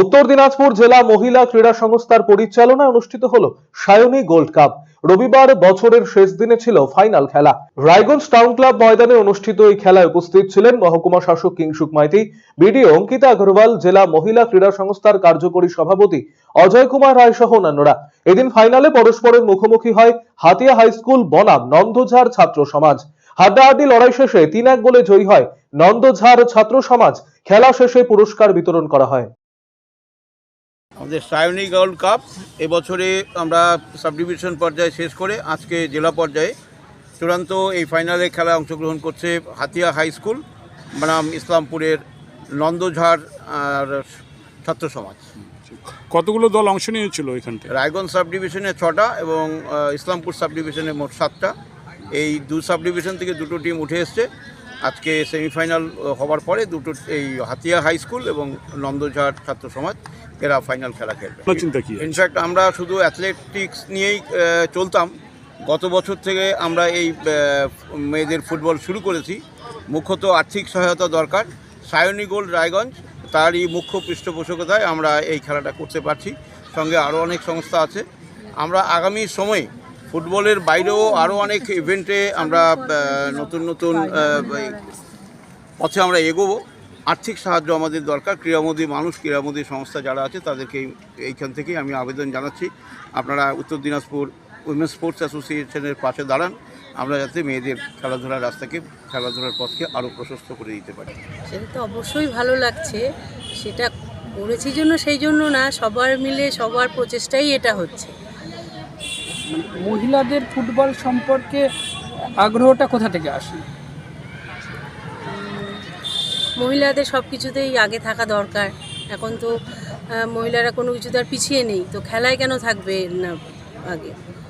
উত্তর দিনাজপুর জেলা মহিলা ক্রীড়া সংস্থার পরিচালনায় অনুষ্ঠিত হলো সায়নী গোল্ড কাপ। রবিবার বছরের শেষ দিনে ছিল ফাইনাল খেলা। রায়গঞ্জ টাউন ক্লাব ময়দানে অনুষ্ঠিত এই খেলায় উপস্থিত ছিলেন মহকুমা শাসক কিংসুক মাইতি, বিডিও অঙ্কিতা আগরওয়াল জেলা মহিলা ক্রীড়া সংস্থার কার্যকরী সভাপতি অজয় কুমার রায় সহ অন্যান্যরা। এদিন ফাইনালে পরস্পরের মুখোমুখি হয় হাতিয়া হাই স্কুল বনাম নন্দঝাড় ছাত্র সমাজ। হাড্ডাহাড্ডি লড়াই শেষে তিন এক গোলে জয়ী হয় নন্দঝাড় ছাত্র সমাজ। খেলা শেষে পুরস্কার বিতরণ করা হয়। আমাদের সায়নী গোল্ড কাপ এবছরে আমরা সাব ডিভিশন পর্যায়ে শেষ করে আজকে জেলা পর্যায়ে চূড়ান্ত এই ফাইনালে খেলায় অংশগ্রহণ করছে হাতিয়া হাই স্কুল বনাম ইসলামপুরের নন্দঝাড় আর ছাত্র সমাজ। কতগুলো দল অংশ নিয়েছিল এখানটায় রায়গঞ্জ সাব ডিভিশনে ছটা এবং ইসলামপুর সাব ডিভিশনে মোট সাতটা। এই দু সাব ডিভিশন থেকে দুটো টিম উঠে এসছে। আজকে সেমিফাইনাল হওয়ার পরে দুটো এই হাতিয়া হাই স্কুল এবং নন্দঝাড় ছাত্র সমাজ। এরা ফাইনাল খেলা খেলবে। আপনার চিন্তা কি? ইনফ্যাক্ট আমরা শুধু অ্যাথলেটিক্স নিয়েই চলতাম। গত বছর থেকে আমরা এই মেয়েদের ফুটবল শুরু করেছি। মুখ্যত আর্থিক সহায়তা দরকার। সায়নী গোল্ড রায়গঞ্জ তারই মুখ্য পৃষ্ঠপোষকতায় আমরা এই খেলাটা করতে পারছি। সঙ্গে আরও অনেক সংস্থা আছে। আমরা আগামী সময়ে ফুটবলের বাইরেও আরও অনেক ইভেন্টে আমরা নতুন নতুন পথে আমরা এগোবো। আর্থিক সাহায্য আমাদের দরকার। ক্রীড়ামোদী মানুষ ক্রীড়ামোদী সংস্থা যারা আছে তাদেরকে এইখান থেকেই আমি আবেদন জানাচ্ছি। আপনারা উত্তর দিনাজপুর উইমেন স্পোর্টস অ্যাসোসিয়েশনের পাশে দাঁড়ান। আমরা যাতে মেয়েদের খেলাধুলার রাস্তাকে খেলাধুলার পথকে আরও প্রশস্ত করে দিতে পারি। সেটা তো অবশ্যই ভালো লাগছে। সেটা করেছি জন্য সেই জন্য না সবার মিলে সবার প্রচেষ্টাই এটা হচ্ছে। মহিলাদের ফুটবল সম্পর্কে আগ্রহটা কোথা থেকে আসে? মহিলাদের সব কিছুতেই আগে থাকা দরকার। এখন তো মহিলারা কোনো কিছুতে আর পিছিয়ে নেই। তো খেলায় কেন থাকবে না আগে?